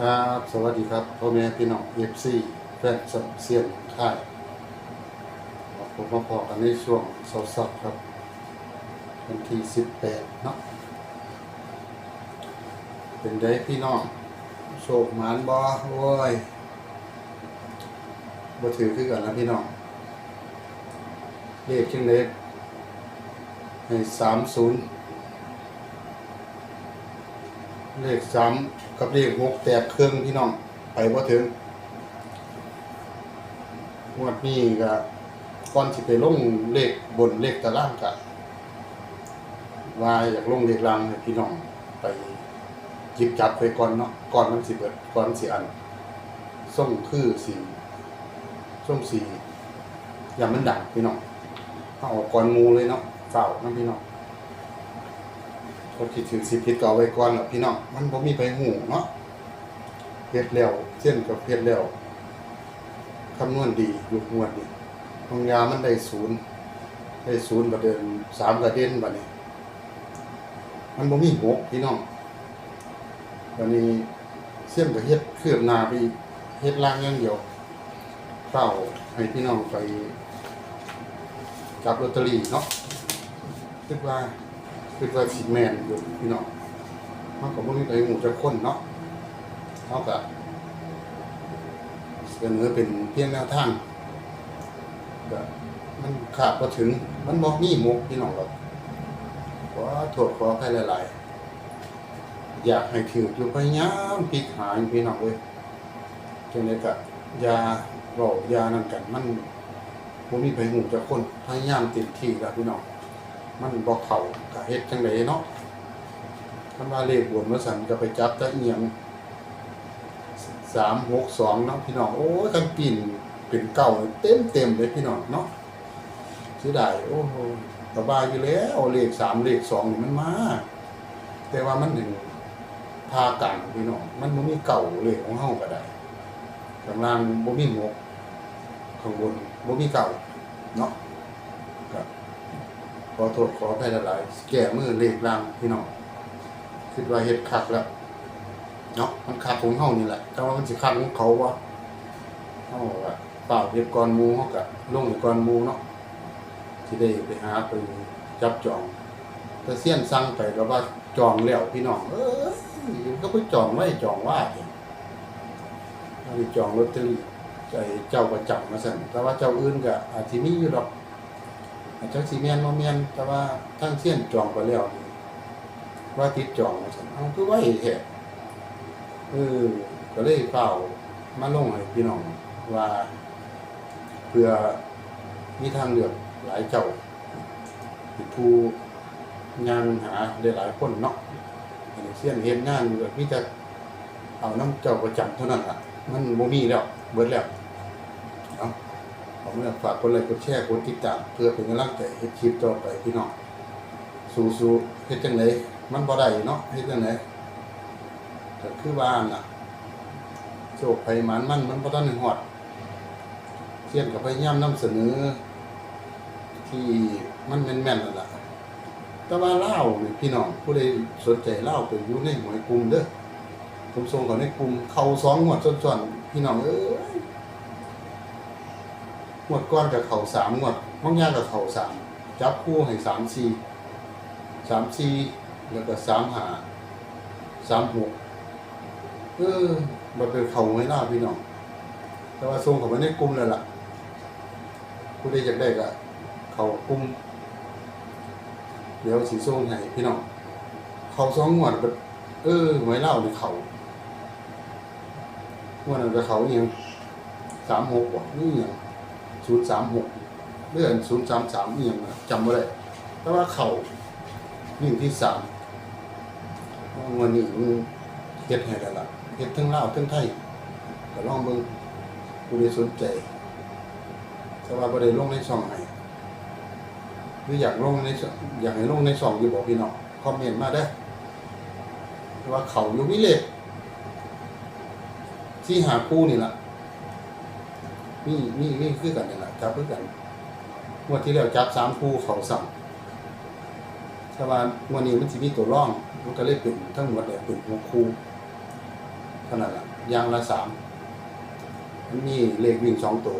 ครับสวัสดีครับพ่อแม่พี่น้องเอฟซีแฟนสับเซียนค่ายผมมาพอกันในช่วงเสาร์ครับวันที่สิบแปดเนาะเป็นได้พี่น้องโชคหมานบอโอ้ยบ่ถือคือกันนะพี่น้องเลขจังเล็กให้สามศูนย์ เลขสามกับเลขหกแตกเครื่องพี่น้องไปบ่ถึงงวดนี้ก็ก่อนสิไปลงเลขบนเลขตารางกะว่าอยากลงเลขล่างให้พี่น้องไปหยิบจับไปก่อนเนาะก่อนมันสิเบิดก่อนสิอันส่งคือสีส่งสีอย่ามันดังพี่น้องเอาอกก่อนหมูเลยเนาะเฝ้านํพี่น้อง คนคิดถึงสิผิดก็เอาไว้ก่อนพี่น้องมันบ่มีไปหูเนาะเฮ็ดแล้วเส้นกับเฮ็ดแล้วคำนวณดีอยู่งวดนี้บางยามันได้ศูนย์ได้ศูนย์ประเดินสามกระเด็นบัดนี้มันบ่มีหกพี่น้องบัดนี้เส้นก็เฮ็ดเคลื่อนนาไปเฮ็ดล่างอย่างเดียวเฝ้าให้พี่น้องไปจับลอตเตอรี่เนาะคิดว่า คือว่าสิแมนอยู่พี่น้องมันก็บ่มีไปหมูจะคนเนาะเท่ากับเสนอเป็นเพียงแนวทางก็มันขาดก็ถึง มันบ่มีหมกพี่น้องหรอกขอโทษขออภัยหลาย ๆ อยากให้ถืออยู่พยายามพิกหายพี่น้องเว้ยจังได๋ก็อย่าเว้ายานั่นกันมันบ่มีไปหมูจะคนพยายามต็มที่แล้วพี่น้อง มันบอกเขากะเฮ็ดจังไดเนาะคำว่าเลขบนมาสั่นก็ไปจับแตะเอียงสามหกสองเนาะพี่น้องโอ้ยกันปิ่นเป็นเก่าเต็มเต็มเลยพี่น้องเนาะเสียดายโอ้โหสบายอยู่แล้วเลขสามเลขสองนี่มันมาแต่ว่ามันหนึ่งพากันพี่น้องมันบ่มีเก่าเลขของเฮาก็ได้ข้างล่างบ่มีหกข้างบนบ่มีเก่าเนาะ ขอโทษขออภัยหลายๆแก่มือเลขล่างพี่น้องคิดว่าเฮ็ดคักแล้วเนาะมันคักของเฮานี่แหละแต่ว่ามันสิคักของเขาวะเฮาก็เปล่าเฮ็ดก่อนมูเฮาก็ลงให้ก่อนมูเนาะสิได้ไปหาไปจับจองแต่เสี้ยนสั่งไปก็ว่าจองแล้วพี่น้องเอ้ยก็ไปจองไว้จองว่าเองเอาไปจองลอตเตอรี่ใจเจ้าประจำมาสั่นแต่ว่าเจ้าอื่นก็อาจสิมีอยู่ดอกอา จจะสีเมียนมาเมียนแต่ว่าทั้งเสี้ยนจองไปแล้วว่าติดจองว่าซั่นเอาคือว่าแท้เออก็เลยเฝ้ามาลงให้พี่น้องว่าเพื่อมีทางเลือกหลายเจ้าผู้ยังหาได้หลายคนเนาะเสี้ยนเฮ็ดงานแบบมีแต่เอาน้ำเจ้าประจำเท่านั้นล่ะ มันบ่มีแล้วเบิดแล้ว ผมอยากฝากกดไลค์กดแชร์กดติดตามเพื่อเป็นกำลังใจให้คลิปต่อไปพี่น้องสู้ๆเฮ็ดจังไดมันบ่ได้เนาะเฮ็ดจังไดก็คือว่าน่ะโชคภัยมันมันมันบ่ทันได้ฮอดเทียนกับพยายามนำเสนอ ที่มันแม่นๆนั่นล่ะแต่ว่าเลาวนี่พี่น้องผู้ใดสนใจเลาไปอยู่ในหวยกลุ่มเด้อผมส่งเขาในกลุ่มเข้าสองงวดซ้อนๆพี่น้องเอ้ย งวดก้อนกับเขาสามงวดห้องยากกับเขาสามจับคู่ให้สามสี่สามสี่แล้วก็สามหาสามหกเออมันเป็นเขาไม่น่าพี่น้องแต่ว่าส่งขาไปในกลุ่มเลยล่ะผู้ใดอยากได้ก็เขากลุ่มเดี๋ยวสีส้มให้พี่น้องเขาสองงวดเออหวยเล่าในเขางวดนั้นก็เขาอหยังสามหกว่ะนี่อหยัง ศูนย์สามหกเลื่อนศูนย์สามสามนี่ยังจำไม่ได้แต่ว่าเข่าวิ่งที่สามวันนี้มันเฮ็ดให้แล้วล่ะเฮ็ดทั้งเล่าทั้งไทยก็ลองเบิ่งผู้ใดสนใจแต่ว่าบ่ได้ลงในช่องให้หรืออยากลงในอยากให้ลงในช่องอยู่บอกพี่น้องคอมเมนต์มาได้ว่าเขาอยู่วิเลศที่หาคู่นี่ล่ะ นี่นี่นี่คือกันนี่แหละจับคือกันงวดที่แล้วจับสามคู่เขาสั่งแต่ว่างวดนี้มันสิมีตัวร่อง มันก็เลยเป็นทั้งหมดเลยเป็นหกคู่ขนาดละยางละสามมันมีเลขวิ่งสองตัว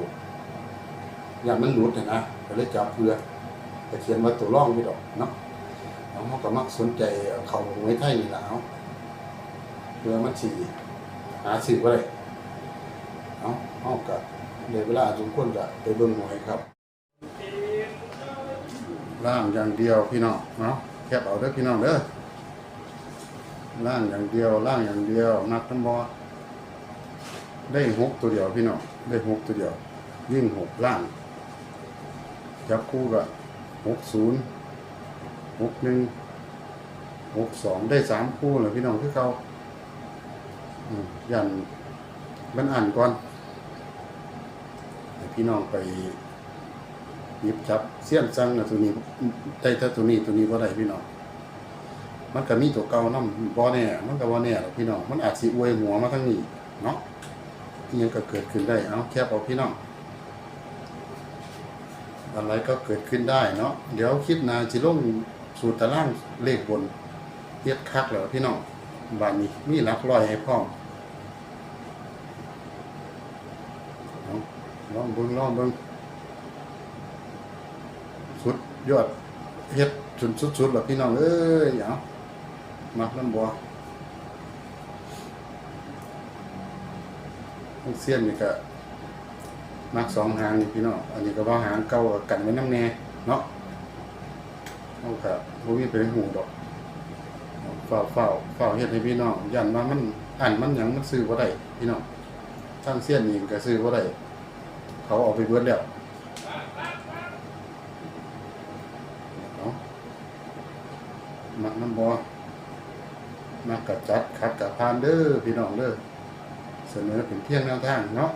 อย่างมันหลุดเห็นนะก็เลยจับเพื่อแต่เขียนว่าตัวร่องไม่ดอกเนาะเอาก็มักสนใจเขาหวยไทยนี่แหละเอาเพื่อมันสีหาสื่อว่าไรเอาะเอากับ ในเวลาสมควรกับไปเบิ่งหวยครับ ล่างอย่างเดียวพี่น้องเนาะแคบเอาเด้อพี่น้องเด้อล่างอย่างเดียวล่างอย่างเดียวนักทั้งบอได้หกตัวเดียวพี่น้องได้หกตัวเดียววิ่งหกล่างจับคู่กับหกศูนย์หกหนึ่งหกสองได้สามคู่เลยพี่น้องคือเขายันมันอ่านก่อน พี่น้องไปหยิบจับเสี้ยนซังนะตัวนี้ได้แต่ตัวนี้ตัวนี้ว่าได้พี่น้องมันก็มีตัวเก่านำบ่แน่มันก็บ่แน่หรอกพี่น้องมันอาจสิอวยหัวมาทั้งนี้เนาะยังก็เกิดขึ้นได้เอาแคบเอาพี่น้องอะไรก็เกิดขึ้นได้เนาะเดี๋ยวคิดนาจิลงสูตรตารางเลขบนเฮ็ดคักแล้วพี่น้องบานนี้มีหลักร้อยให้พร้อมเอา ลองเบิ่งลองเบิ่งสุดยอดเฮ็ดจนสุดๆแล้วพี่น้องเอ้ยเอามักน้ำบัวเสี้ยนนี่ก็มักสองหางนี่พี่น้องอันนี้ก็ว่าหางเก่ากันไว้น้ำแน่เนาะเอาครับบ่มีเป็นหูดอกเฝ้าเฝ้าเฝ้าเฮ็ดให้พี่น้องยันว่ามันอันมันหยังมันซื้อบ่ได้พี่น้องทางเสี้ยนนี่ก็ซื้อบ่ได้ เขาเอาไปเบิดแล้วเอามักน้ำบ่มักกะจัดคัดกะพานเด้อพี่น้องเด้อเสนอเป็นเพียงแนวทางเนาะ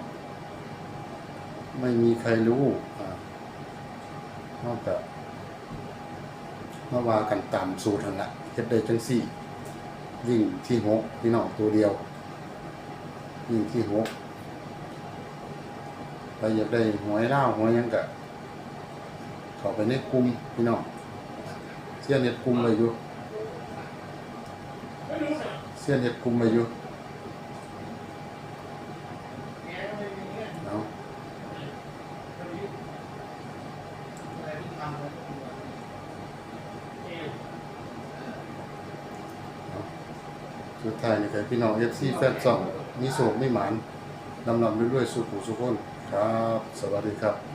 ไม่มีใครรู้นอกจากมาว่ากันตามสูตรนั่นแหละเฮ็ดได้จังสี่วิ่งที่หกพี่น้องตัวเดียววิ่งที่หก ใครอยากได้หวยเล่าหวยยังกะเข้าไปในกลุ่มพี่น้องเสียนเน็ตกลุ่มไปอยู่เสียนเน็ตกลุ่มไปอยู่เอาสุดท้ายนี่ครพี่น้องเอฟซีแฟนซองมีโศกมีหมานนำนำด้วยๆสู่ผู้สุขคน ครับ สวัสดีครับ